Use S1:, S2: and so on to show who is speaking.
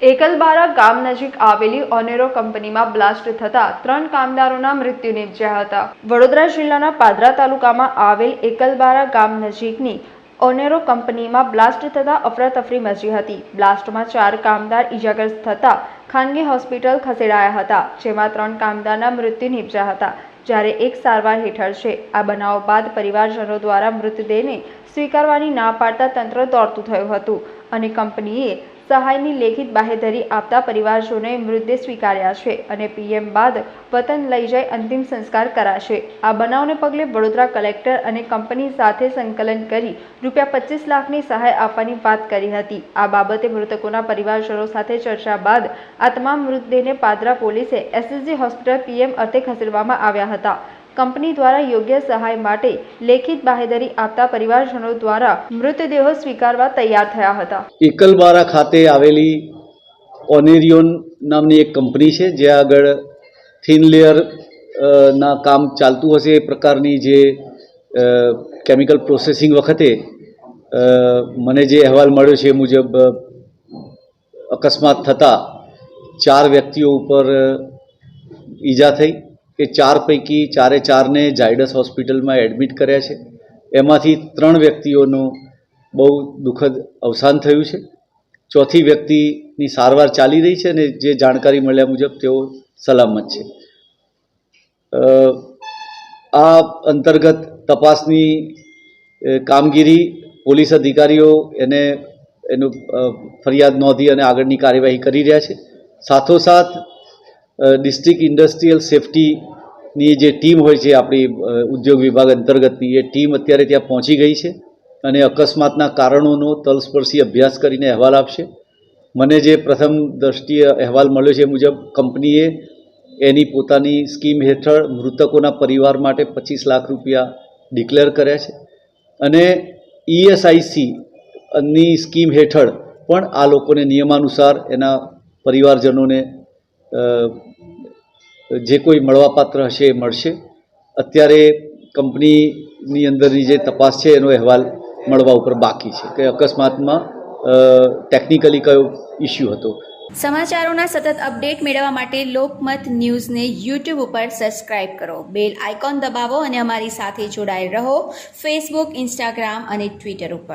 S1: એકલબારા ગામ નજીક આવેલી ઓનેરો કંપનીમાં બ્લાસ્ટ થતા ત્રણ કામદારોના મૃત્યુ નિપજ્યા હતા. વડોદરા જિલ્લાના પાદરા તાલુકામાં આવેલ એકલબારા ગામ નજીકની ઓનેરો કંપનીમાં બ્લાસ્ટ થતા અફરાતફરી મચી હતી. બ્લાસ્ટમાં ચાર કામદાર ઈજાગ્રસ્ત થતા ખાનગી હોસ્પિટલ ખસેડાયા હતા, જેમાં ત્રણ કામદારના મૃત્યુ નિપજ્યા હતા. જ્યારે એક સારવાર હેઠળ છે. આ બનાવ બાદ પરિવારજનો દ્વારા મૃતદેહને સ્વીકારવાની ના પાડતા તંત્ર દોડતું થયું હતું અને કંપનીએ સહાયની લેખિત બાહેધરી આપતા પરિવારજનોએ મૃતદેહ સ્વીકાર્યા છે અને પીએમ બાદ વતન લઈ જઈ અંતિમ સંસ્કાર કરાશે. આ બનાવને પગલે વડોદરા કલેક્ટર અને કંપની સાથે સંકલન કરી રૂપિયા પચીસ લાખની સહાય આપવાની વાત કરી હતી. આ બાબતે મૃતકોના પરિવારજનો સાથે ચર્ચા બાદ આ તમામ મૃતદેહને પાદરા પોલીસે એસએસજી હોસ્પિટલ પીએમ અર્થે ખસેડવામાં આવ્યા હતા. કંપની દ્વારા યોગ્ય સહાય માટે લેખિત બાહેધરી આપતા પરિવારજનો દ્વારા મૃતદેહો સ્વીકારવા તૈયાર થયા હતા.
S2: એકલબારા ખાતે આવેલી ઓનેરિયોન નામની એક કંપની છે જ્યાં આગળ થિન લેયર ના કામ ચાલતું હશે એ પ્રકારની જે કેમિકલ પ્રોસેસિંગ વખતે મને જે અહેવાલ મળ્યો છે એ મુજબ અકસ્માત થતાં ચાર વ્યક્તિઓ ઉપર ઈજા થઈ. એ ચાર પૈકી ચારે ચારને ઝાયડસ હોસ્પિટલમાં એડમિટ કર્યા છે. એમાંથી ત્રણ વ્યક્તિઓનું બહુ દુઃખદ અવસાન થયું છે. ચોથી વ્યક્તિની સારવાર ચાલી રહી છે અને જે જાણકારી મળ્યા મુજબ તેઓ સલામત છે. આ અંતર્ગત તપાસની કામગીરી પોલીસ અધિકારીઓ એને, એનું ફરિયાદ નોંધી અને આગળની કાર્યવાહી કરી રહ્યા છે. સાથોસાથ ડિસ્ટ્રિક્ટ ઇન્ડસ્ટ્રીયલ સેફટીની જે ટીમ હોય છે, આપણી ઉદ્યોગ વિભાગ અંતર્ગતની, એ ટીમ અત્યારે ત્યાં પહોંચી ગઈ છે અને અકસ્માતના કારણોનો તલસ્પર્શી અભ્યાસ કરીને અહેવાલ આપશે. મને જે પ્રથમ દ્રષ્ટિએ અહેવાલ મળ્યો છે મુજબ, કંપનીએ એની પોતાની સ્કીમ હેઠળ મૃતકોના પરિવાર માટે પચીસ લાખ રૂપિયા ડિક્લેર કર્યા છે અને ઈએસઆઈસી ની સ્કીમ હેઠળ પણ આ લોકોને નિયમાનુસાર એના પરિવારજનોને જે કોઈ મળવાપાત્ર હશે એ મળશે. અત્યારે કંપનીની અંદરની જે તપાસ છે, એનો અહેવાલ મળવા ઉપર બાકી છે કે અકસ્માતમાં ટેકનિકલી કયો ઇસ્યુ હતો.
S3: સમાચારોના સતત અપડેટ મેળવવા માટે લોકમત ન્યૂઝને યુટ્યુબ ઉપર સબસ્ક્રાઇબ કરો. બેલ આઇકોન દબાવો અને અમારી સાથે જોડાયેલ રહો ફેસબુક, ઇન્સ્ટાગ્રામ અને ટ્વિટર ઉપર.